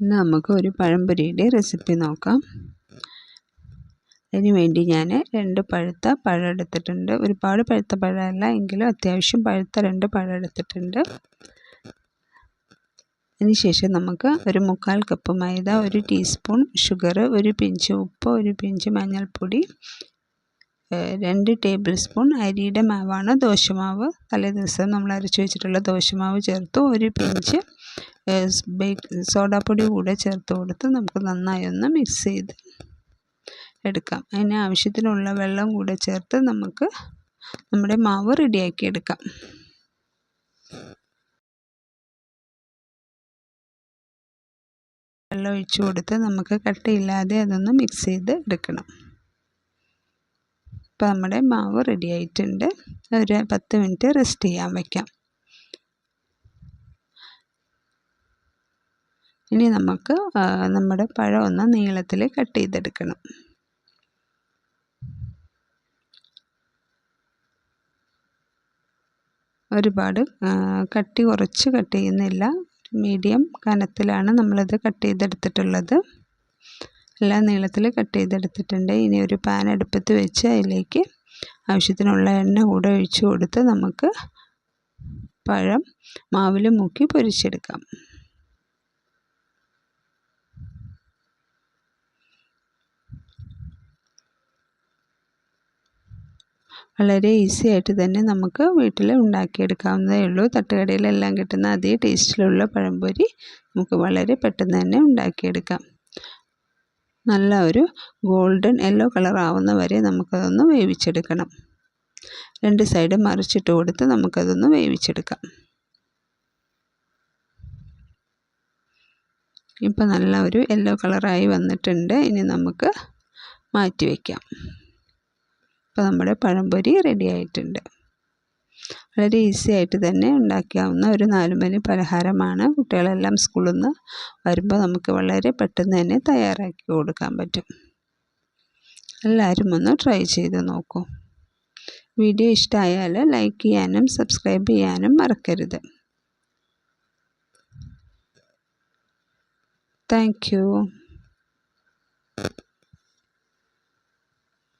നമുക്ക് ഒരു പഴംപൊരിയുടെ റെസിപ്പി നോക്കാം. അതിന് വേണ്ടി ഞാൻ രണ്ട് പഴുത്ത പഴം എടുത്തിട്ടുണ്ട്. ഒരുപാട് പഴുത്ത പഴമല്ല എങ്കിലും അത്യാവശ്യം പഴുത്ത രണ്ട് പഴം എടുത്തിട്ടുണ്ട്. അതിനുശേഷം നമുക്ക് ഒരു മുക്കാൽ കപ്പ് മൈദ ഒരു ടീസ്പൂൺ ഷുഗർ ഒരു പിഞ്ച് ഉപ്പ് ഒരു പിഞ്ച് മഞ്ഞൾപ്പൊടി രണ്ട് ടേബിൾ സ്പൂൺ അരിയുടെ മാവാണ് ദോശമാവ്. തലേ ദിവസം നമ്മൾ അരച്ച് വെച്ചിട്ടുള്ള ദോശമാവ് ചേർത്തു. ഒരു പിഞ്ച് ബേക്ക് സോഡാപ്പൊടി കൂടെ ചേർത്ത് കൊടുത്ത് നമുക്ക് നന്നായി ഒന്ന് മിക്സ് ചെയ്ത് എടുക്കാം. അതിന് ആവശ്യത്തിനുള്ള വെള്ളം കൂടെ ചേർത്ത് നമുക്ക് നമ്മുടെ മാവ് റെഡിയാക്കി എടുക്കാം. വെള്ളം ഒഴിച്ചു കൊടുത്ത് നമുക്ക് കട്ടയില്ലാതെ അതൊന്ന് മിക്സ് ചെയ്ത് എടുക്കണം. അപ്പോൾ നമ്മുടെ മാവ് റെഡി ആയിട്ടുണ്ട്. ഒരു പത്ത് മിനിറ്റ് റെസ്റ്റ് ചെയ്യാൻ വയ്ക്കാം ഇനി നമുക്ക് നമ്മുടെ പഴം ഒന്ന് നീളത്തിൽ കട്ട് ചെയ്തെടുക്കണം. ഒരുപാട് കട്ടി കുറച്ച് കട്ട് ചെയ്യുന്നില്ല. മീഡിയം കനത്തിലാണ് നമ്മളിത് കട്ട് ചെയ്തെടുത്തിട്ടുള്ളത്. എല്ലാ നീളത്തിൽ കട്ട് ചെയ്തെടുത്തിട്ടുണ്ട്. ഇനി ഒരു പാൻ അടുപ്പത്ത് വെച്ച് അതിലേക്ക് ആവശ്യത്തിനുള്ള എണ്ണ കൂടെ ഒഴിച്ചു കൊടുത്ത് നമുക്ക് പഴം മാവിൽ മുക്കി പൊരിച്ചെടുക്കാം. വളരെ ഈസി ആയിട്ട് തന്നെ നമുക്ക് വീട്ടിൽ ഉണ്ടാക്കിയെടുക്കാവുന്നതേ ഉള്ളൂ. തട്ടുകടയിലെല്ലാം കിട്ടുന്ന അതേ ടേസ്റ്റിലുള്ള പഴംപൊരി നമുക്ക് വളരെ പെട്ടെന്ന് തന്നെ ഉണ്ടാക്കിയെടുക്കാം. നല്ല ഒരു ഗോൾഡൻ യെല്ലോ കളർ ആവുന്ന വരെ നമുക്കതൊന്ന് വേവിച്ചെടുക്കണം. രണ്ട് സൈഡ് മറിച്ചിട്ട് കൊടുത്ത് നമുക്കതൊന്ന് വേവിച്ചെടുക്കാം. ഇപ്പം നല്ല ഒരു യെല്ലോ കളറായി വന്നിട്ടുണ്ട്. ഇനി നമുക്ക് മാറ്റി വയ്ക്കാം ഇപ്പോൾ നമ്മുടെ പഴംപൊരി റെഡി ആയിട്ടുണ്ട്. വളരെ ഈസി ആയിട്ട് തന്നെ ഉണ്ടാക്കാവുന്ന ഒരു നാലുമണി പലഹാരമാണ്. കുട്ടികളെല്ലാം സ്കൂളിൽ നിന്ന് വരുമ്പോൾ നമുക്ക് വളരെ പെട്ടെന്ന് തന്നെ തയ്യാറാക്കി കൊടുക്കാൻ പറ്റും. എല്ലാവരും ഒന്ന് ട്രൈ ചെയ്ത് നോക്കൂ. വീഡിയോ ഇഷ്ടമായാൽ ലൈക്ക് ചെയ്യാനും സബ്സ്ക്രൈബ് ചെയ്യാനും മറക്കരുത്. താങ്ക്